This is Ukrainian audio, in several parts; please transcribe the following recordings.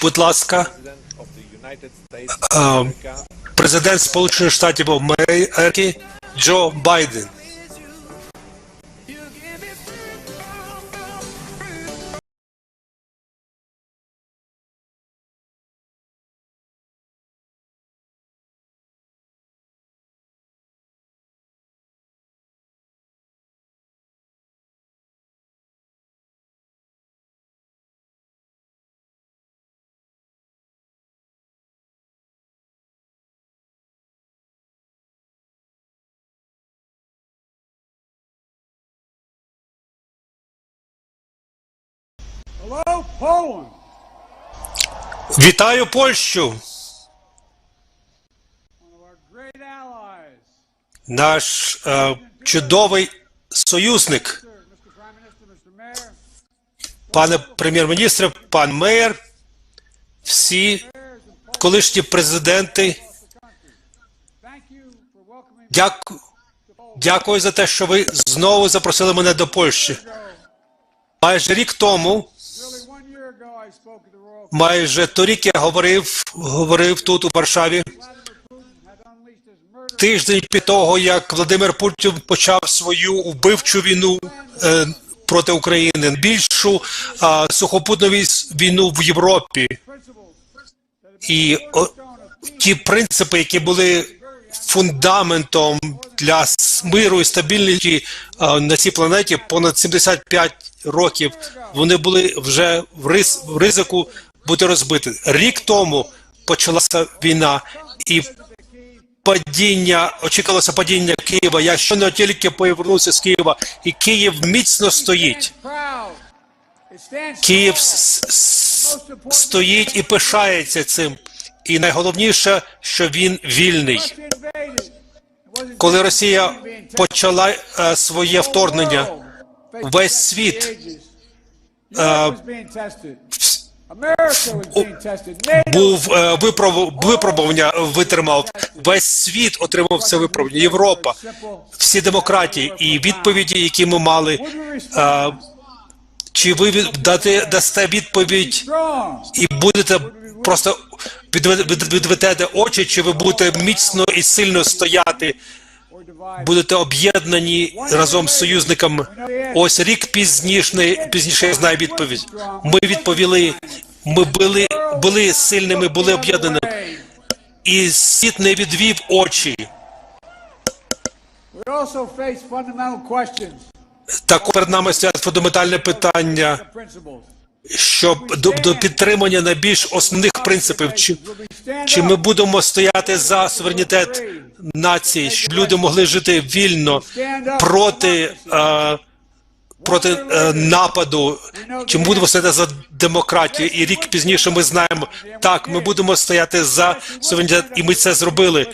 будь ласка, президент Сполучених Штатів Америки Джо Байден. Вітаю Польщу, наш е, чудовий союзник, пане прем'єр-міністре, пан мер, всі колишні президенти. Дякую, дякую за те, що ви знову запросили мене до Польщі. Майже рік тому, майже торік я говорив, говорив тут у Варшаві. Тиждень після того, як Владимир Путін почав свою вбивчу війну е, проти України, більшу е, сухопутну війну в Європі. І о, ті принципи, які були фундаментом для миру і стабільності е, на цій планеті понад 75 років, вони були вже в, рис, в ризику бути розбиті. Рік тому почалася війна, і падіння, очікувалося падіння Києва. Я щойно тільки повернувся з Києва, і Київ міцно стоїть. Київ стоїть і пишається цим. І найголовніше, що він вільний. Коли Росія почала е, своє вторгнення, весь світ. NATO був е, виправ- випробування витримав. Весь світ отримав це випробування. Європа, всі демократії і відповіді, які ми мали. Е, чи ви дати, дасте відповідь і будете просто відведете очі, чи ви будете міцно і сильно стояти, будете об'єднані разом з союзниками. Ось рік пізніше, пізніше я знаю відповідь. Ми відповіли, ми були, були сильними, були об'єднаними, і світ не відвів очі. Так перед нами стоять фундаментальне питання. Щоб до, до підтримання найбільш основних принципів. Чи, чи ми будемо стояти за суверенітет нації, щоб люди могли жити вільно проти, е, проти е, нападу? Чи ми будемо стояти за демократію? І рік пізніше ми знаємо, так, ми будемо стояти за суверенітет, і ми це зробили.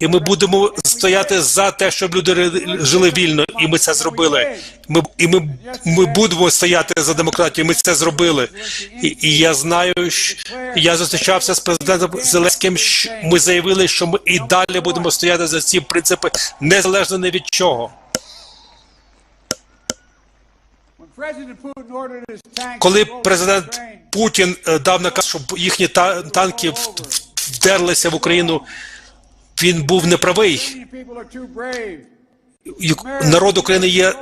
І ми будемо стояти за те, щоб люди жили вільно, і ми це зробили. Ми і ми, ми будемо стояти за демократію. Ми це зробили. І, і я знаю, що я зустрічався з президентом Зеленським. що Ми заявили, що ми і далі будемо стояти за ці принципи незалежно ні від чого. Коли президент Путін е, дав наказ, щоб їхні та- танки вдерлися в Україну, він був неправий. Народ України є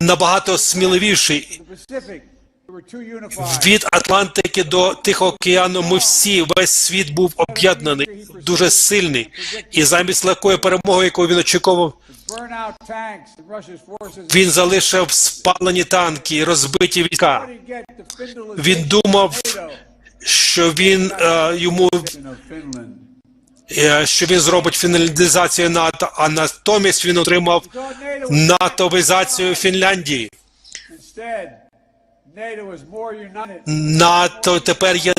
набагато сміливіший. Від Атлантики до Тихого океану ми всі, весь світ був об'єднаний, дуже сильний. І замість легкої перемоги, яку він очікував, він залишив спалені танки, розбиті війська. Він думав, що він е, йому е, що він зробить фіналізацію НАТО, а натомість він отримав натовізацію Фінляндії. НАТО тепер є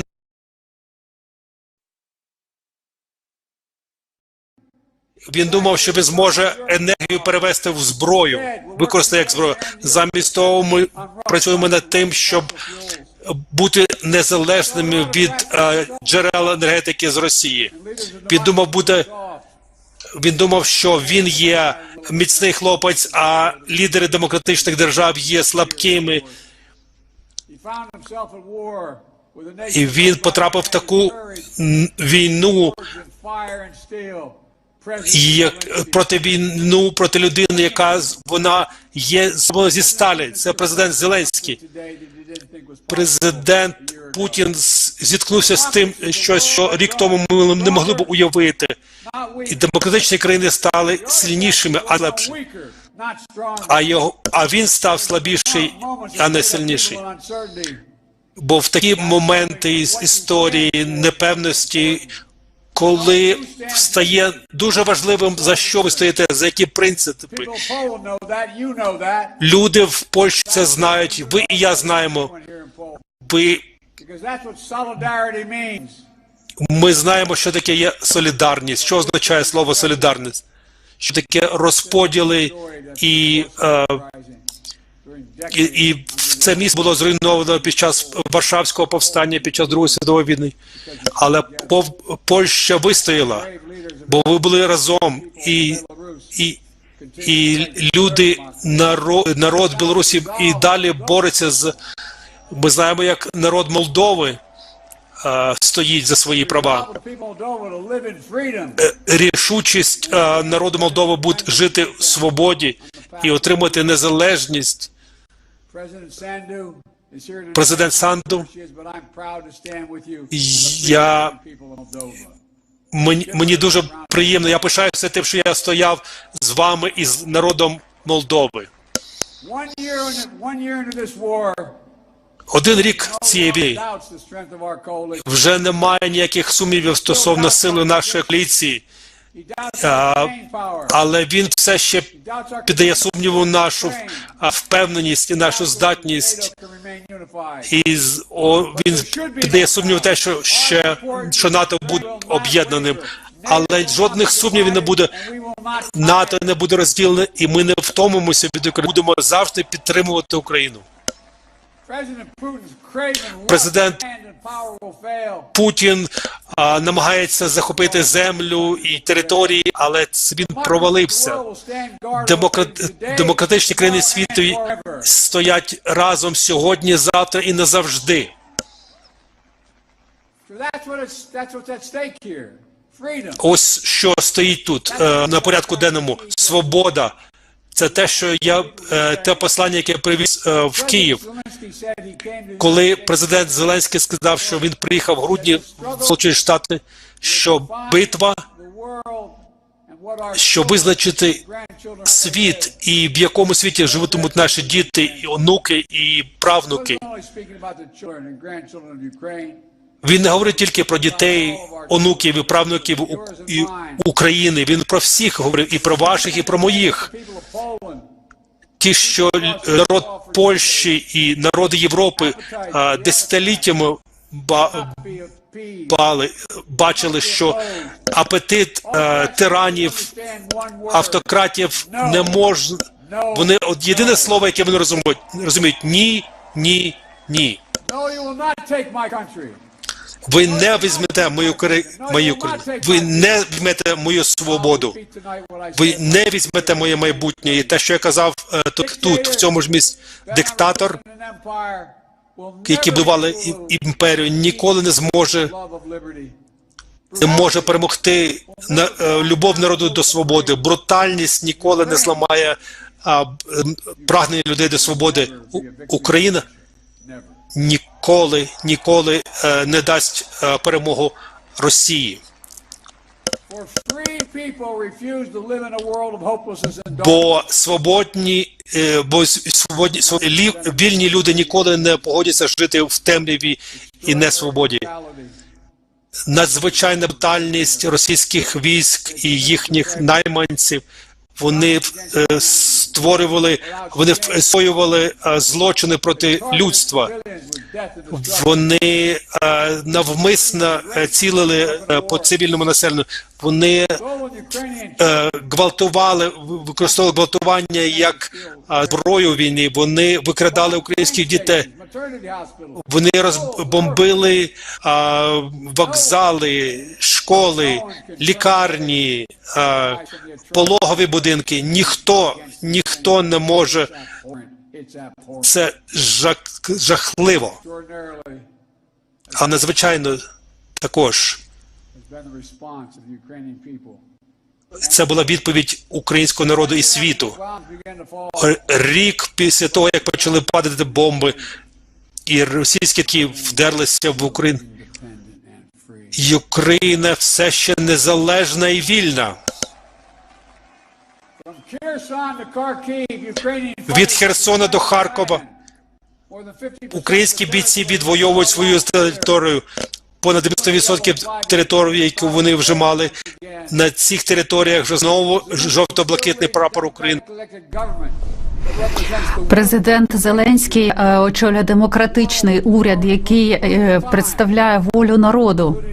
Він думав, що він зможе енергію перевести в зброю, використати як зброю. Замість того, ми працюємо над тим, щоб бути незалежними від е, джерел енергетики з Росії. Він думав, буде він думав, що він є міцний хлопець, а лідери демократичних держав є слабкими. І він потрапив в таку війну, як проти війну проти людини, яка вона є зі сталі. Це президент Зеленський. Президент Путін зіткнувся з тим, що, що рік тому ми не могли б уявити. І демократичні країни стали сильнішими, а лепшими. А його, а він став слабіший, а не сильніший. Бо в такі моменти із історії непевності, коли стає дуже важливим, за що ви стоїте, за які принципи. Люди в Польщі це знають, ви і я знаємо. Ви, ми знаємо, що таке є солідарність, що означає слово солідарність, що таке розподіли і. Е, і, і це місто було зруйновано під час Варшавського повстання, під час Другої світової війни. Але Польща вистояла, бо ви були разом, і, і, і люди, народ, народ Білорусі і далі бореться з. Ми знаємо, як народ Молдови стоїть за свої права. Е, Рішучість е, народу Молдови буде жити в свободі і отримати незалежність. Президент Санду, Я мені, мені дуже приємно. Я пишаюся тим, що я стояв з вами і з народом Молдови. Один рік цієї війни вже немає ніяких сумнівів стосовно сили нашої коаліції, але він все ще піддає сумніву нашу впевненість і нашу здатність. І о, він піддає сумніву те, що ще що НАТО буде об'єднаним. Але жодних сумнівів не буде. НАТО не буде розділене, і ми не втомимося від України. Будемо завжди підтримувати Україну. Президент Путін а, намагається захопити землю і території, але він провалився. Демократ... Демократичні країни світу стоять разом сьогодні, завтра і назавжди. Ось що стоїть тут е, на порядку денному. Свобода. Це те, що я е, те послання, яке привіз е, в Київ. Коли президент Зеленський сказав, що він приїхав в грудні в Сполучені Штати, що битва, що визначити світ і в якому світі живатимуть наші діти, і онуки, і правнуки. Він не говорить тільки про дітей, онуків і правнуків України. Він про всіх говорив і про ваших, і про моїх. Ті, що народ Польщі і народи Європи десятиліттями ба- бали, бачили, що апетит тиранів, автократів не може. Вони от єдине слово, яке вони розуміють, розуміють ні, ні, ні. Ви не візьмете мою мою. Ви не візьмете мою свободу. Ви не візьмете моє майбутнє. І те, що я казав е, тут, тут в цьому ж місці, диктатор, який будували імперію, ніколи не зможе не може перемогти на е, любов народу до свободи. Брутальність ніколи не зламає а, прагнення людей до свободи. Україна ніколи, ніколи е, не дасть е, перемогу Росії. Бо свободні, е, бо свободні, св- вільні люди ніколи не погодяться жити в темряві і несвободі. Надзвичайна брутальність російських військ і їхніх найманців. Вони створювали, вони встоювали е, злочини проти людства. Вони е, навмисно е, цілили по цивільному населенню. Вони гвалтували, використовували гвалтування як зброю у війні. Вони викрадали українських дітей. Вони розбомбили вокзали, школи, лікарні, пологові будинки. Ніхто, ніхто не може. Це жах, жахливо. А надзвичайно також це була відповідь українського народу і світу. Рік після того, як почали падати бомби, і російські такі вдерлися в Україну. І Україна все ще незалежна і вільна. Від Херсона до Харкова More than 50% українські бійці відвоюють свою територію. Понад 90% території, яку вони вже мали на цих територіях, вже знову жовто-блакитний прапор України. Президент Зеленський е, очолює демократичний уряд, який е, представляє волю народу.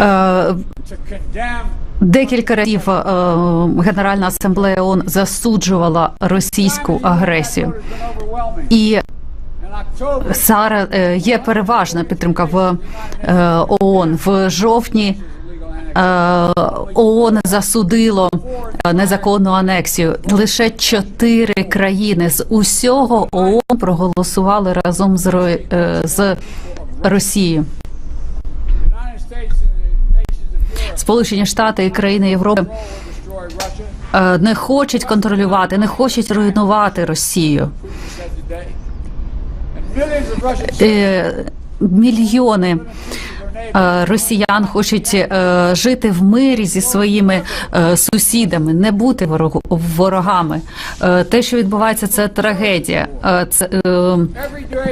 Е, Декілька разів Генеральна асамблея ООН засуджувала російську агресію, і Зараз е, є переважна підтримка в е, ООН в жовтні. Е, ООН засудило незаконну анексію. Лише чотири країни з усього ООН проголосували разом з, з Росією. Сполучені Штати і країни Європи не хочуть контролювати, не хочуть руйнувати Росію. Мільйони their neighbors е, росіян хочуть е, жити в мирі зі своїми е, сусідами, не бути ворогами. Е, Те, що відбувається, це трагедія. Е, Це е,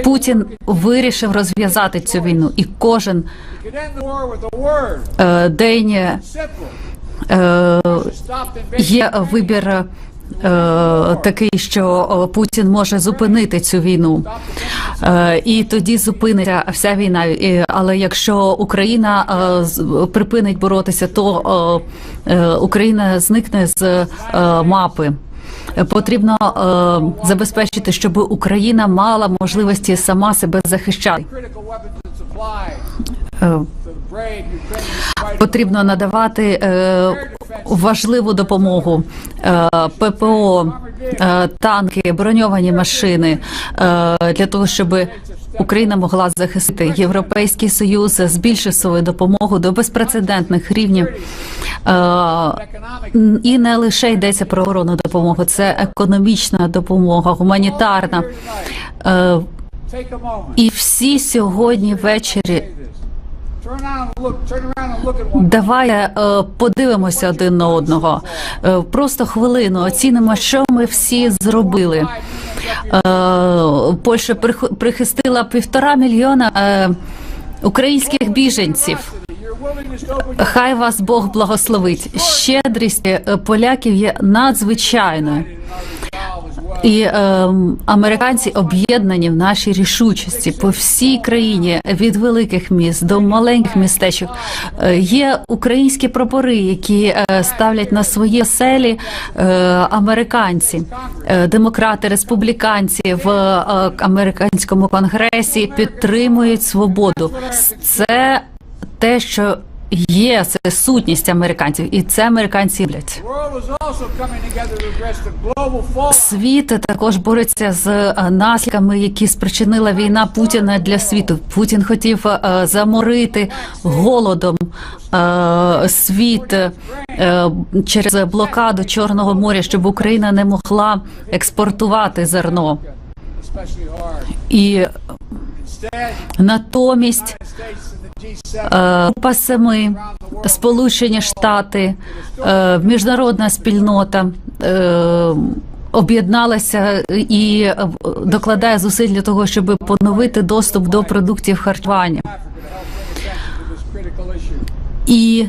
Путін вирішив розв'язати цю війну, і кожен е, день е, є вибір. Е, Такий, що Путін може зупинити цю війну, Е, і тоді зупиниться вся війна. Але якщо Україна е, припинить боротися, то е, е, Україна зникне з е, мапи. Е, Потрібно е, забезпечити, щоб Україна мала можливості сама себе захищати. Е. Потрібно надавати е, важливу допомогу е, ППО, е, танки, броньовані машини е, для того, щоб Україна могла захистити Європейський Союз збільшив свою допомогу до безпрецедентних рівнів. І не лише йдеться про оборонну допомогу, це економічна допомога, гуманітарна. І всі сьогодні ввечері Давай е, подивимося один на одного. Е, просто хвилину оцінимо, що ми всі зробили. Е, Польща прихистила півтора мільйона українських біженців. Хай вас Бог благословить. Щедрість поляків є надзвичайною. І е, американці об'єднані в нашій рішучості по всій країні від великих міст до маленьких містечок. Е, є українські прапори, які е, ставлять на свої селі е, американці, е, демократи, республіканці в е, американському конгресі підтримують свободу. Це те, що є, це сутність американців, і це американці fallout. Світ також бореться з е, наслідками, які спричинила війна Путіна для світу. Путін хотів е, заморити голодом е, світ через блокаду Чорного моря, щоб Україна не могла експортувати зерно. І натомість G7 е, Група семи, Сполучені Штати, е, міжнародна спільнота. е, Об'єдналася і докладає зусиль для того, щоб поновити доступ до продуктів харчування. І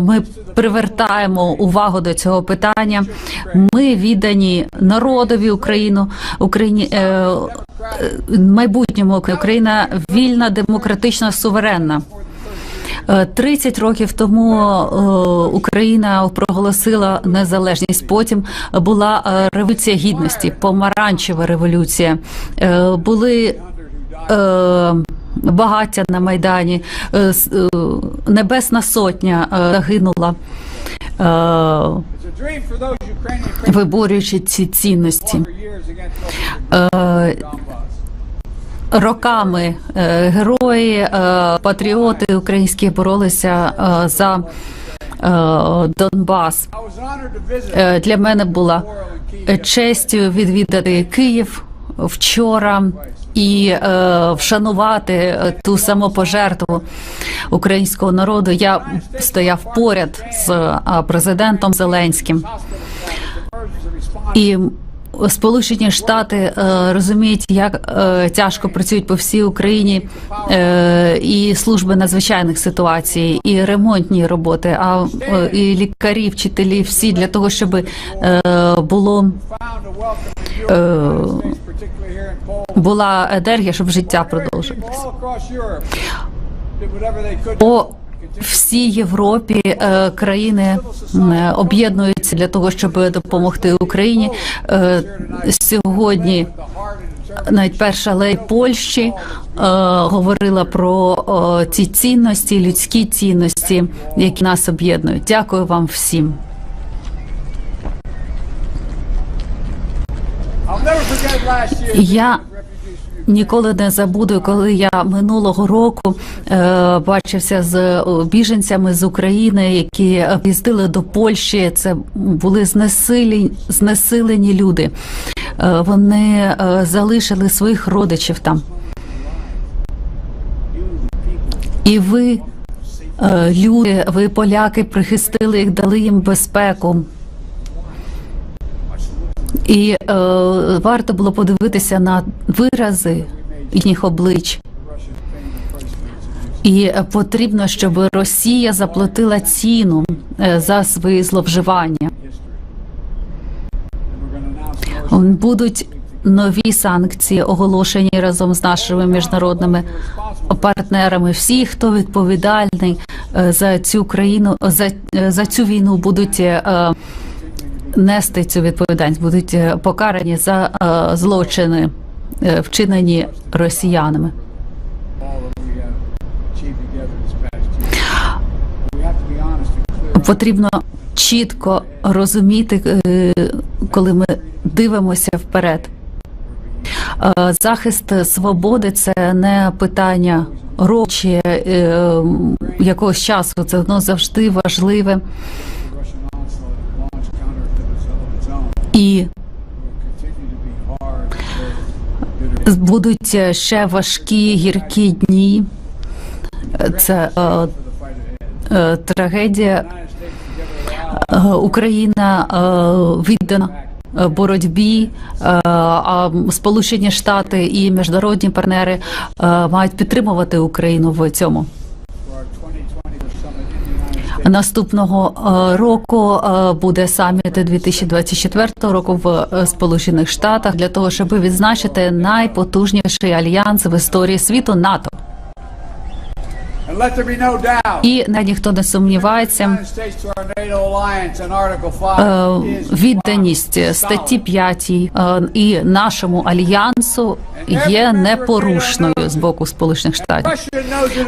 ми привертаємо увагу до цього питання. Ми віддані народові Україну, Україні майбутньому Україна вільна, демократична, суверенна. Е, 30 років тому е, Україна проголосила незалежність. Потім була е, революція гідності, помаранчева революція. Е, Були е, багаття на майдані, е, е, небесна сотня е, загинула, виборюючи ці цінності. Е, роками е, герої, е, патріоти українські боролися е, за е, Донбас. Е, Для мене була е, честю відвідати Київ вчора і е, вшанувати е, ту самопожертву українського народу. Я стояв поряд з е, президентом Зеленським. І Сполучені Штати е, розуміють, як е, тяжко працюють по всій Україні е, і служби надзвичайних ситуацій, і ремонтні роботи, а е, і лікарі, вчителі, всі для того, щоб е, було Е, була енергія, щоб життя продовжилось. По всій Європі е, країни е, об'єднуються для того, щоб допомогти Україні. Сьогодні навіть перша лей Польщі говорила про ці цінності, людські цінності, які нас об'єднують. Дякую вам всім. Я Ніколи не забуду, коли я минулого року е, бачився з біженцями з України, які е, їздили до Польщі. Це були знесилі, знесилені люди. Е, вони е, залишили своїх родичів там. І ви, е, люди, ви поляки, прихистили їх, дали їм безпеку. І е, варто було подивитися на вирази їхніх облич. І е, потрібно, щоб Росія заплатила ціну е, за свої зловживання. Будуть нові санкції, оголошені разом з нашими міжнародними партнерами. Всі, хто відповідальний е, за цю країну, за, за цю війну, будуть нести цю відповідальність, будуть е, покарані за е, злочини, е, вчинені росіянами. Потрібно чітко розуміти, коли ми дивимося вперед. Захист свободи це не питання е, якогось часу. Це воно завжди важливе. І будуть ще важкі гіркі дні. Е, Це е, е, трагедія. Е, Україна е, віддана е, боротьбі, е, а Сполучені Штати і міжнародні партнери е, мають підтримувати Україну в цьому. Наступного е, року е, буде саміт 2024 року в е, Сполучених Штатах для того, щоб відзначити найпотужніший альянс в історії світу НАТО. І на ніхто не сумнівається. United States to our NATO alliance and Article 5 is Відданість статті solid. 5 е, і нашому альянсу є непорушною з боку Сполучених Штатів.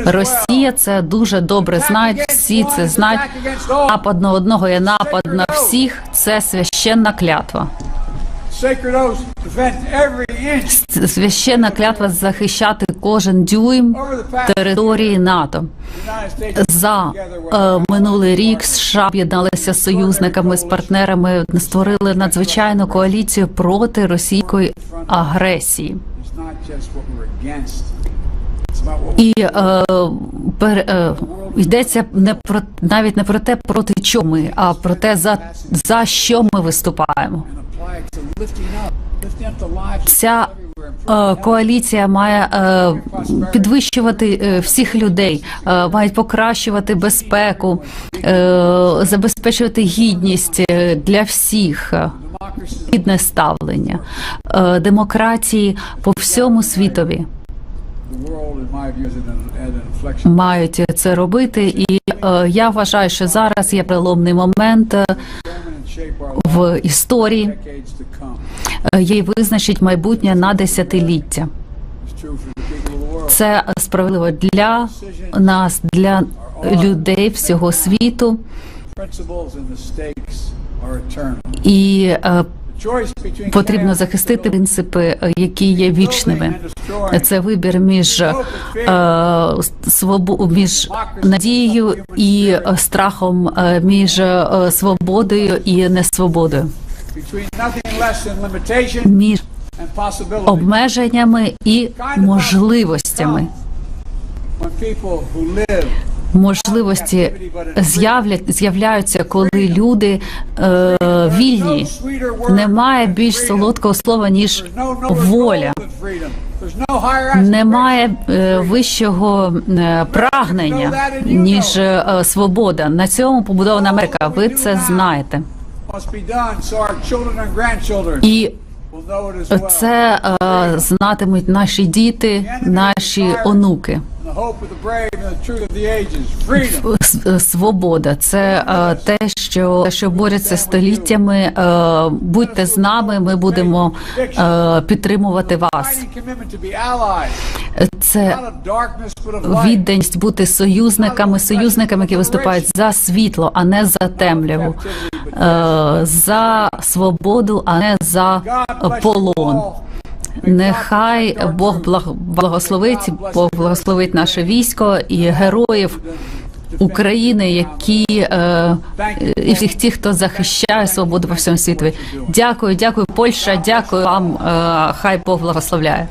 Росія це дуже добре знає, всі це знають. Напад на одного є напад на всіх. Це священна клятва. Священна клятва захищати кожен дюйм території НАТО. За е, минулий рік США об'єдналися з союзниками з партнерами, створили надзвичайну коаліцію проти російської агресії. І е, пер, е, йдеться не про навіть не про те, проти чого ми, а про те, за, за що ми виступаємо. Ця е, коаліція має е, підвищувати е, всіх людей, е, мають покращувати безпеку, е, забезпечувати гідність е, для всіх. е, Гідне ставлення демократії по всьому світові мають це робити, і е, я вважаю, що зараз є переломний момент е, в історії, е, їй визначить майбутнє на десятиліття. Це справедливо для нас, для людей всього світу, і е, Потрібно захистити принципи, які є вічними. Це вибір між е, між надією і е, страхом, е, між е, свободою і несвободою, між обмеженнями і можливостями. Можливості з'являть з'являються, коли люди е, вільні. Немає більш солодкого слова ніж воля. Немає е, вищого е, прагнення ніж е, свобода. На цьому побудована Америка. Ви це знаєте. І це е, знатимуть наші діти, наші онуки. С- Свобода це е, те, що, що бореться століттями. Е, будьте з нами, ми будемо е, підтримувати вас. Це відданість бути союзниками, союзниками, які виступають за світло, а не за темряву, е, за свободу, а не за полон. Нехай Бог благ- благословить, Бог благословить наше військо і героїв України, які е, і всіх тих, хто захищає свободу по всьому світу. Дякую, дякую, Польща. Дякую вам. Е, хай Бог благословляє.